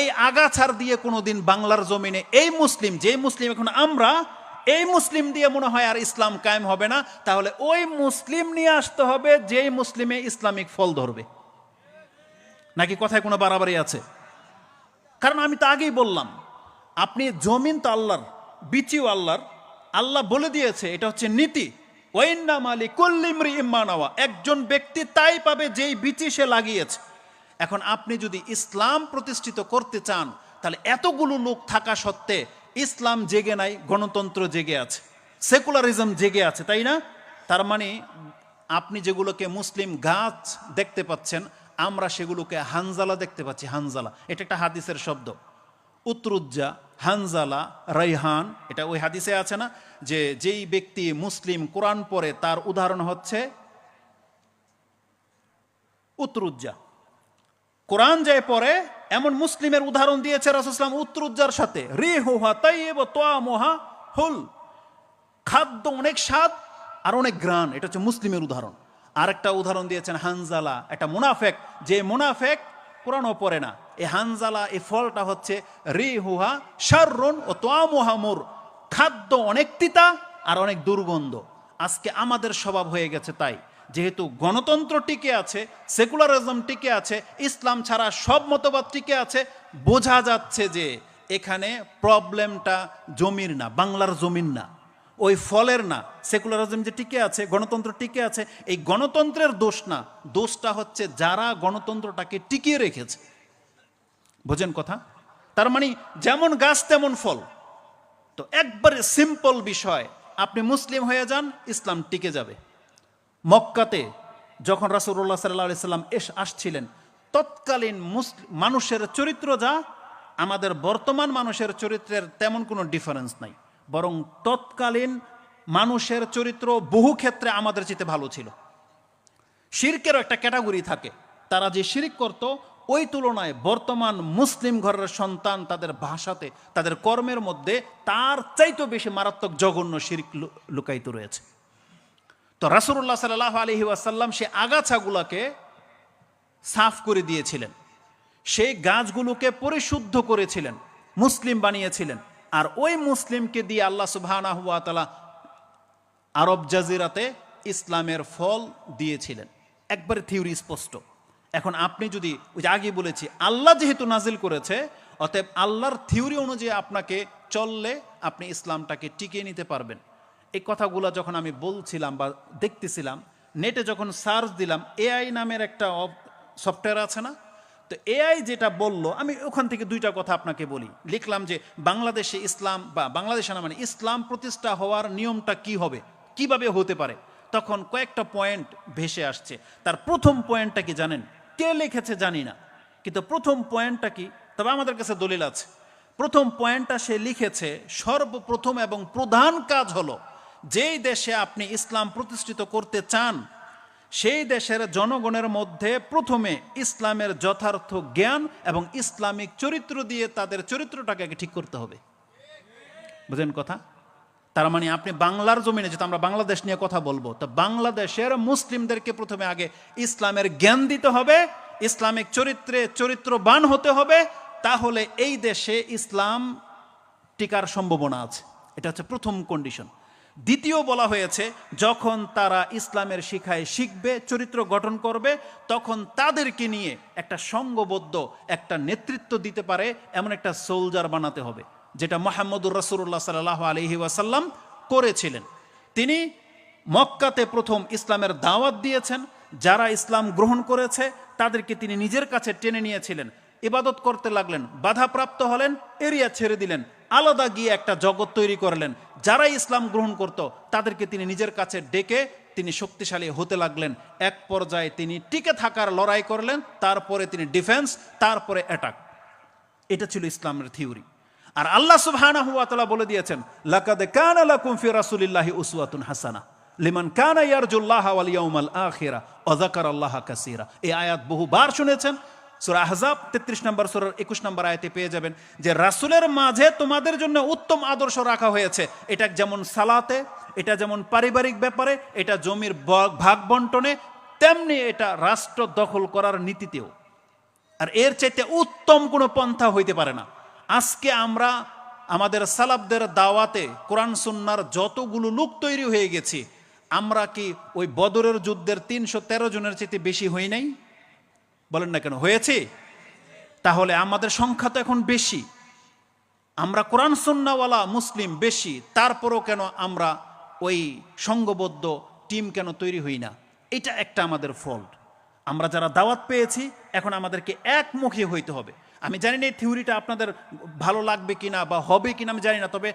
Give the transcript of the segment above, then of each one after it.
এই আগাছার দিয়ে কোনোদিন বাংলার জমিনে এই মুসলিম যে মুসলিম এখন আমরা, এই মুসলিম দিয়ে মনে হয় আর ইসলাম কায়েম হবে না, তাহলে ওই মুসলিম নিয়ে আসতে হবে যেই মুসলিমে ইসলামিক ফল ধরবে। নাকি কথায় কোনো বাড়াবাড়ি আছে? কারণ আমি তো আগেই বললাম, আপনি জমিন তো আল্লাহর, বিচিও আল্লাহর, আল্লাহ বলে দিয়েছে, এটা হচ্ছে নীতি। ওয়াইন্না মালি কুল্লিমরি ইম্মানাওয়া একজন ব্যক্তি তাই পাবে যেই বিচি সে লাগিয়েছে। এখন আপনি যদি ইসলাম প্রতিষ্ঠিত করতে চান, তাহলে এতগুলো লোক থাকা সত্ত্বে ইসলাম জেগে নাই, গণতন্ত্র জেগে আছে, সেকুলারিজম জেগে আছে, তাই না? তার মানে আপনি যেগুলোকে মুসলিম গাছ দেখতে পাচ্ছেন, আমরা সেগুলোকে হানজালা দেখতে পাচ্ছি, হানজালা। এটা একটা হাদিসের শব্দ। উত্রুজ্জা, হানজালা, রাইহান, এটা ওই হাদিসে আছে না? যে যেই ব্যক্তি মুসলিম কোরআন পড়ে, তার উদাহরণ হচ্ছে উত্রুজ্জা। কোরআন যায় পরে এমন মুসলিমের উদাহরণ দিয়েছে রাসুসলাম উত্তরুজ্জার সাথে। রে হোহা তাই মোহা হুল। খাদ্য অনেক স্বাদ আর অনেক গ্রান এটা হচ্ছে মুসলিমের উদাহরণ। আরেকটা উদাহরণ দিয়েছেন হানজালা, একটা মুনাফেক। যে মুনাফেক কোরআনও পড়ে না। এই হানজালা, এই ফলটা হচ্ছে রি হুহা শাররুন ও তোয়া মোহামুর খাদ্য অনেক তিতা আর অনেক দুর্গন্ধ। আজকে আমাদের স্বভাব হয়ে গেছে তাই। যেহেতু গণতন্ত্র টিকে আছে, সেকুলারিজম টিকে আছে, ইসলাম ছাড়া সব মতবাদ টিকে আছে, বোঝা যাচ্ছে যে এখানে প্রবলেমটা জমির না, বাংলার জমির না। ওই ফলের না, সেকুলারিজম যে টিকে আছে, গণতন্ত্র টিকে আছে, এই গণতন্ত্রের দোষ না, দোষটা হচ্ছে যারা গণতন্ত্রটাকে টিকিয়ে রেখেছে। বোঝেন কথা? তার মানে যেমন গাছ, তেমন ফল। তো একবারে সিম্পল বিষয়, আপনি মুসলিম হয়ে যান, ইসলাম টিকে যাবে। মক্কাতে যখন রাসুল্লাহ সাল্লাহ সাল্লাম এস আসছিলেন, তৎকালীন মানুষের চরিত্র যা, আমাদের বর্তমান মানুষের চরিত্রের তেমন কোনো ডিফারেন্স নাই। বরং তৎকালীন মানুষের চরিত্র বহু ক্ষেত্রে আমাদের চেয়ে ভালো ছিল। শিরকেরও একটা ক্যাটাগরি থাকে। তারা যে শিরিক করত, ওই তুলনায় বর্তমান মুসলিম ঘরের সন্তান তাদের ভাষাতে, তাদের কর্মের মধ্যে তার চাইতেও বেশি মারাত্মক জঘন্য শিরিক লুকায়িত রয়েছে। তো রাসুল্লাহ সাল্লাহ আলহি ওয়াসাল্লাম সে আগাছাগুলোকে সাফ করে দিয়েছিলেন। সেই গাছগুলোকে পরিশুদ্ধ করেছিলেন, মুসলিম বানিয়েছিলেন। আর ওই মুসলিমকে দিয়ে আল্লাহ সুবহানাহ ওয়া তাআলা আরব জাজিরাতে ইসলামের ফল দিয়েছিলেন। একবারে থিওরি স্পষ্ট। এখন আপনি যদি ওই আগে বলেছি, আল্লাহ যেহেতু নাজিল করেছে, অতএব আল্লাহর থিওরি অনুযায়ী আপনাকে চললে আপনি ইসলামটাকে টিকিয়ে নিতে পারবেন। এই কথাগুলো যখন আমি বলছিলাম বা দেখতেছিলাম, নেটে যখন সার্চ দিলাম, এআই নামের একটা সফটওয়্যার আছে না? তো এআই যেটা বলল, আমি ওখান থেকে দুইটা কথা আপনাকে বলি। লিখলাম যে বাংলাদেশে ইসলাম বা বাংলাদেশে না মানে ইসলাম প্রতিষ্ঠা হওয়ার নিয়মটা কি হবে? কীভাবে হতে পারে? তখন কয়েকটা পয়েন্ট ভেসে আসছে। তার প্রথম পয়েন্টটা কি জানেন? কে লিখেছে জানি না। কিন্তু প্রথম পয়েন্টটা কি? তবে আমাদের কাছে দলিল আছে। প্রথম পয়েন্টটা সে লিখেছে, সর্বপ্রথম এবং প্রধান কাজ হলো যেই দেশে আপনি ইসলাম প্রতিষ্ঠিত করতে চান, সেই দেশের জনগণের মধ্যে প্রথমে ইসলামের যথার্থ জ্ঞান এবং ইসলামিক চরিত্র দিয়ে তাদের চরিত্রটাকে ঠিক করতে হবে। বুঝলেন কথা? তার মানে আপনি বাংলার জমিনে যেটা আমরা বাংলাদেশ নিয়ে কথা বলব, তো বাংলাদেশের মুসলিমদেরকে প্রথমে আগে ইসলামের জ্ঞান দিতে হবে, ইসলামিক চরিত্রে চরিত্রবান হতে হবে, তাহলে এই দেশে ইসলাম টিকার সম্ভাবনা আছে। এটা হচ্ছে প্রথম কন্ডিশন দ্বিতীয় বলা হয়েছে, যখন তারা ইসলামের শিখায় শিখবে, চরিত্র গঠন করবে, তখন তাদেরকে নিয়ে একটা সঙ্গবদ্ধ একটা নেতৃত্ব দিতে পারে, এমন একটা সোলজার বানাতে হবে, যেটা মোহাম্মদুর রসুল্লাহ সাল্লাহ আলহি ওয়াসাল্লাম করেছিলেন। তিনি মক্কাতে প্রথম ইসলামের দাওয়াত দিয়েছেন, যারা ইসলাম গ্রহণ করেছে, তাদেরকে তিনি নিজের কাছে টেনে নিয়েছিলেন, ইবাদত করতে লাগলেন, বাধাপ্রাপ্ত হলেন, এরিয়া ছেড়ে দিলেন আলাদা গিয়ে একটা জগৎ তৈরি করলেন। যারা ইসলাম গ্রহণ করত, তাদেরকে তিনি নিজের কাছে ডেকে তিনি শক্তিশালী হতে লাগলেন। এক পর্যায়ে তিনি টিকে থাকার লড়াই করলেন, তারপরে তিনি ডিফেন্স, তারপরে অ্যাটাক। এটা ছিল ইসলামের থিওরি। আর আল্লাহ সুবহানাহু বলে দিয়েছেন, লাকাদ কানা লাকুম ফি রাসূলিল্লাহি উসওয়াতুন হাসানা, লিমান কানা ইয়ারজুল্লাহ ওয়াল ইয়াউমাল আখিরা, ওয়া যাকারাল্লাহ কাসীরা। এই আয়াত বহুবার শুনেছেন সূরা আহজাব 33 নম্বর সূরার 21 নম্বর আয়তে পেয়ে যাবেন যে, রাসূলের মাঝে তোমাদের জন্য উত্তম আদর্শ রাখা হয়েছে। এটা যেমন সালাতে, এটা যেমন পারিবারিক ব্যাপারে, এটা জমির ভাগ বন্টনে, তেমনি এটা রাষ্ট্র দখল করার নীতিতেও। আর এর চাইতে উত্তম কোনো পন্থা হইতে পারে না। আজকে আমরা আমাদের সালাবদের দাওয়াতে কোরআন সুন্নার যতগুলো লোক তৈরি হয়ে গেছি, আমরা কি ওই বদরের যুদ্ধের তিনশো তেরো জনের চাইতে বেশি হই নাই? বলেন না কেন, হয়েছে? তাহলে আমাদের সংখ্যা তো এখন বেশি। আমরা কোরআন, সুন্নাওয়ালা, মুসলিম বেশি, তারপরও কেন আমরা ওই সঙ্গবদ্ধ টিম কেন তৈরি হই না? এটা একটা আমাদের ফল্ট আমরা যারা দাওয়াত পেয়েছি, এখন আমাদেরকে একমুখী হইতে হবে। আমি জানি না এই থিওরিটা আপনাদের ভালো লাগবে কিনা বা হবে কিনা, আমি জানি না, তবে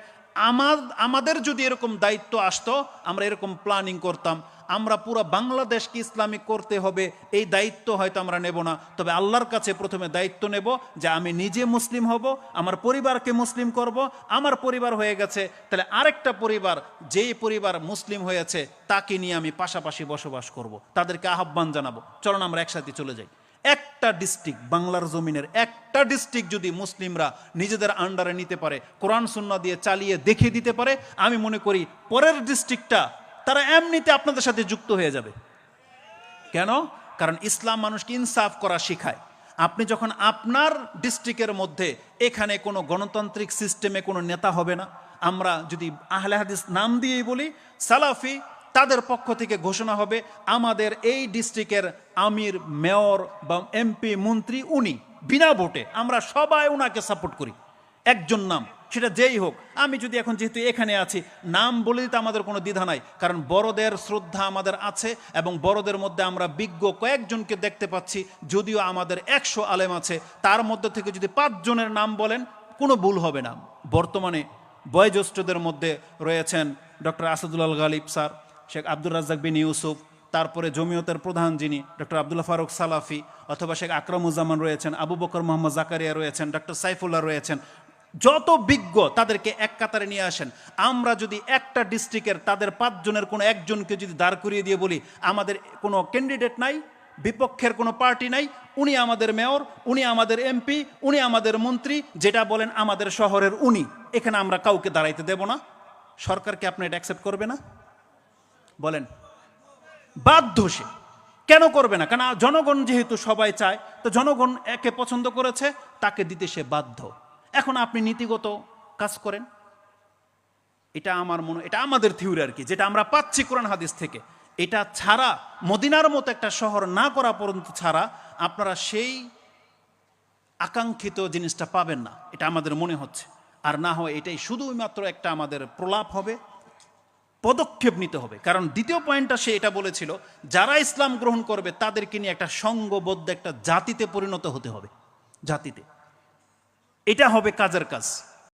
আমার আমাদের যদি এরকম দায়িত্ব আসতো, আমরা এরকম প্ল্যানিং করতাম আমরা পুরো বাংলাদেশকে ইসলামিক করতে হবে, এই দায়িত্ব হয়তো আমরা নেব না। তবে আল্লাহর কাছে প্রথমে দায়িত্ব নেব যে আমি নিজে মুসলিম হব, আমার পরিবারকে মুসলিম করব, আমার পরিবার হয়ে গেছে। তাহলে আরেকটা পরিবার, যেই পরিবার মুসলিম হয়েছে, তাকে নিয়ে আমি পাশাপাশি বসবাস করব। তাদেরকে আহ্বান জানাব। চলুন আমরা একসাথে চলে যাই। একটা ডিস্ট্রিক্ট বাংলার জমিনের একটা ডিস্ট্রিক্ট যদি মুসলিমরা নিজেদের আন্ডারে নিতে পারে, কোরআন সুন্না দিয়ে চালিয়ে দেখিয়ে দিতে পারে, আমি মনে করি পরের ডিস্ট্রিক্টটা তারা এমনিতে আপনাদের সাথে যুক্ত হয়ে যাবে। কেন? কারণ ইসলাম মানুষকে ইনসাফ করা শেখায়। আপনি যখন আপনার ডিস্ট্রিক্টের মধ্যে এখানে কোনো গণতান্ত্রিক সিস্টেমে কোনো নেতা হবে না, আমরা যদি আহলে হাদিস নাম দিয়েই বলি, সালাফি তাদের পক্ষ থেকে ঘোষণা হবে, আমাদের এই ডিস্ট্রিক্টের আমির, মেয়র বা এমপি, মন্ত্রী, উনি বিনা ভোটে আমরা সবাই ওনাকে সাপোর্ট করি। একজন নাম। সেটা যেই হোক, আমি যদি এখন যেহেতু এখানে আছি, নাম বলে দিতে আমাদের কোনো দ্বিধা নাই, কারণ বড়দের শ্রদ্ধা আমাদের আছে এবং বড়দের মধ্যে আমরা বিজ্ঞ কয়েকজনকে দেখতে পাচ্ছি, যদিও আমাদের একশো আলেম আছে, তার মধ্যে থেকে যদি পাঁচজনের নাম বলেন, কোনো ভুল হবে না। বর্তমানে বয়োজ্যেষ্ঠদের মধ্যে রয়েছেন ডক্টর আসাদুল্লাল গালিব স্যার, শেখ আব্দুর রাজ্জাক বিন ইউসুফ, তারপরে জমিয়তের প্রধান যিনি ডক্টর আবদুল্লাহ ফারুক সালাফি, অথবা শেখ আকরামুজ্জামান রয়েছেন, আবু বকর মোহাম্মদ জাকারিয়া রয়েছেন, ডক্টর সাইফুল্লাহ রয়েছেন যত বিজ্ঞ তাদেরকে এক কাতারে নিয়ে আসেন। আমরা যদি একটা ডিস্ট্রিক্টের তাদের পাঁচজনের কোনো একজনকে যদি দাঁড় করিয়ে দিয়ে বলি, আমাদের কোনো ক্যান্ডিডেট নাই, বিপক্ষের কোনো পার্টি নাই, উনি আমাদের মেয়র উনি আমাদের এমপি উনি আমাদের মন্ত্রী, যেটা বলেন আমাদের শহরের উনি, এখানে আমরা কাউকে দাঁড়াইতে দেব না। সরকারকে আপনি এটা অ্যাকসেপ্ট করবে না? বলেন। বাধ্য সে। কেন করবে না? কারণ জনগণ যেহেতু সবাই চায়, তো জনগণ একে পছন্দ করেছে, তাকে দিতে সে বাধ্য। এখন আপনি নীতিগত কাজ করেন। এটা আমার মনে, এটা আমাদের থিওরি আর কি, যেটা আমরা পাচ্ছি কোরআন হাদিস থেকে। এটা ছাড়া, মদিনার মতো একটা শহর না করা পর্যন্ত ছাড়া আপনারা সেই আকাঙ্ক্ষিত জিনিসটা পাবেন না, এটা আমাদের মনে হচ্ছে। আর না হয় এটাই শুধুই মাত্র একটা আমাদের প্রলাপ হবে, পদক্ষেপ নিতে হবে। কারণ দ্বিতীয় পয়েন্টটা সে এটা বলেছিল, যারা ইসলাম গ্রহণ করবে তাদেরকে নিয়ে একটা সঙ্গবদ্ধ একটা জাতিতে পরিণত হতে হবে, জাতিতে। এটা হবে কাজের কাজ।